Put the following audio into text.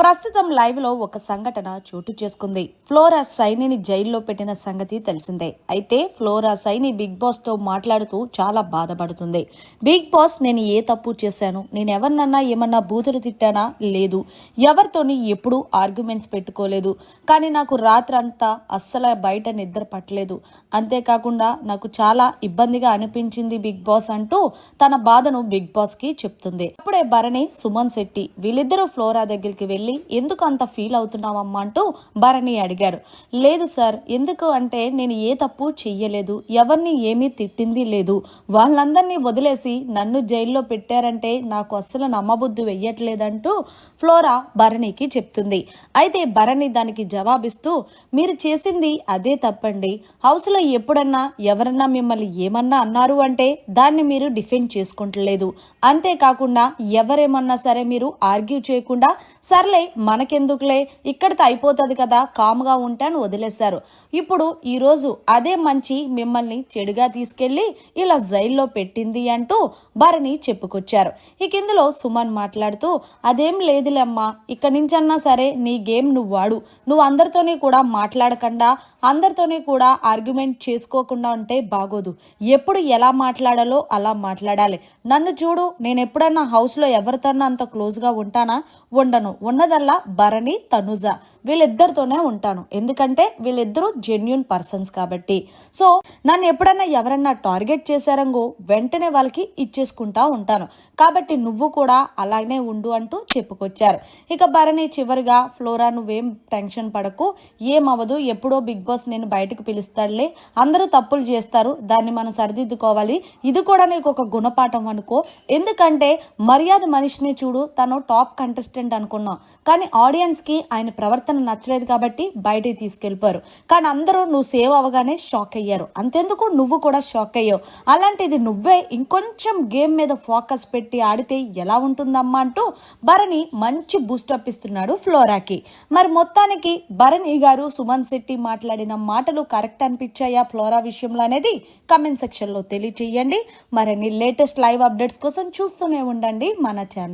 ప్రస్తుతం లైవ్లో ఒక సంఘటన చోటు చేసుకుంది. ఫ్లోరా సైనిని జైల్లో పెట్టిన సంగతి తెలిసిందే. అయితే ఫ్లోరా సైని బిగ్ బాస్తో మాట్లాడుతూ చాలా బాధపడుతుంది. బిగ్ బాస్ నేను ఏ తప్పు చేశాను? నేను ఎవరినన్నా ఏమన్నా బూతులు తిట్టానా? లేదు. ఎవరితోని ఎప్పుడూ ఆర్గ్యుమెంట్స్ పెట్టుకోలేదు. కానీ నాకు రాత్రంతా అస్సలు బయట నిద్ర పట్టలేదు. అంతేకాకుండా నాకు చాలా ఇబ్బందిగా అనిపించింది బిగ్ బాస్ అంటూ తన బాధను బిగ్ బాస్కి చెప్తుంది. అప్పుడే భరణి సుమన్ శెట్టి వీళ్ళిద్దరూ ఫ్లోరా దగ్గరికి వెళ్ళి ఎందుకు అంత ఫీల్ అవుతున్నావమ్మా? అంటూ భరణి అడిగారు. లేదు సార్ ఎందుకు అంటే నేను ఏ తప్పు చెయ్యలేదు ఎవరిని ఏమీ తిట్టింది లేదు. వాళ్ళందరినీ వదిలేసి నన్ను జైల్లో పెట్టారంటే నాకు అస్సలు నమ్మబుద్ధి వెయ్యట్లేదంటూ ఫ్లోరా భరణికి చెప్తుంది. అయితే భరణి దానికి జవాబిస్తూ మీరు చేసింది అదే తప్పండి. హౌస్లో ఎప్పుడన్నా ఎవరన్నా మిమ్మల్ని ఏమన్నా అన్నారు అంటే దాన్ని మీరు డిఫెండ్ చేసుకుంటలేదు. అంతేకాకుండా ఎవరేమన్నా సరే మీరు ఆర్గ్యూ చేయకుండా సర్లే మనకెందుకులే? ఇక్కడితో అయిపోతుంది కదా కామ్గా ఉంటాను వదిలేశారు. ఇప్పుడు ఈరోజు అదే మంచి మిమ్మల్ని చెడుగా తీసుకెళ్ళి ఇలా జైల్లో పెట్టింది అంటూ భరణి చెప్పుకొచ్చారు. ఇక ఇందులో సుమన్ మాట్లాడుతూ అదేం లేదులేమ్మా ఇక్కడి నుంచన్నా సరే నీ గేమ్ నువ్వు వాడు. నువ్వు అందరితోని కూడా మాట్లాడకుండా అందరితోని కూడా ఆర్గ్యుమెంట్ చేసుకోకుండా ఉంటే బాగోదు. ఎప్పుడు ఎలా మాట్లాడాలో అలా మాట్లాడాలి. నన్ను చూడు నేను ఎప్పుడన్నా హౌస్లో ఎవరితోన్నా అంత క్లోజ్గా ఉంటానా? ఉండను. ఉన్నదల్లా భరణి తనుజ వీళ్ళిద్దరితోనే ఉంటాను. ఎందుకంటే వీళ్ళిద్దరూ జెన్యున్ పర్సన్స్ కాబట్టి. సో నన్ను ఎప్పుడన్నా ఎవరన్నా టార్గెట్ చేశారంగో వెంటనే వాళ్ళకి ఇచ్చేసుకుంటా ఉంటాను. కాబట్టి నువ్వు కూడా అలానే ఉండు అంటూ చెప్పుకొచ్చారు. ఇక భరణి చివరిగా ఫ్లోరా నువ్వేం టెన్షన్ పడకు. ఏమవ్వదు. ఎప్పుడో బిగ్ బాస్ నేను బయటకు పిలుస్తాడులే. అందరూ తప్పులు చేస్తారు. దాన్ని మనం సరిదిద్దుకోవాలి. ఇది కూడా నీకు ఒక గుణపాఠం అనుకో. ఎందుకంటే మర్యాద మనిషిని చూడు. తను టాప్ కంటెస్టెంట్ అనుకున్నాం. కానీ ఆడియన్స్కి ఆయన ప్రవర్తన నచ్చలేదు కాబట్టి బయటికి తీసుకెళ్ళిపోయారు. కానీ అందరూ నువ్వు సేవ్ అవగానే షాక్ అయ్యారు. అంతెందుకు? నువ్వు కూడా షాక్ అయ్యావు. అలాంటిది నువ్వే ఇంకొంచెం గేమ్ మీద ఫోకస్ పెట్టి ఆడితే ఎలా ఉంటుందమ్మా అంటూ భరణి మంచి బూస్టప్ ఇస్తున్నాడు ఫ్లోరాకి. మరి మొత్తానికి భరణి గారు సుమన్ శెట్టి మాట్లాడిన మాటలు కరెక్ట్ అనిపించాయా ఫ్లోరా విషయంలో అనేది కమెంట్ సెక్షన్లో తెలియచేయండి. మరిన్ని లేటెస్ట్ లైవ్ అప్డేట్స్ కోసం చూస్తూనే ఉండండి మన ఛానల్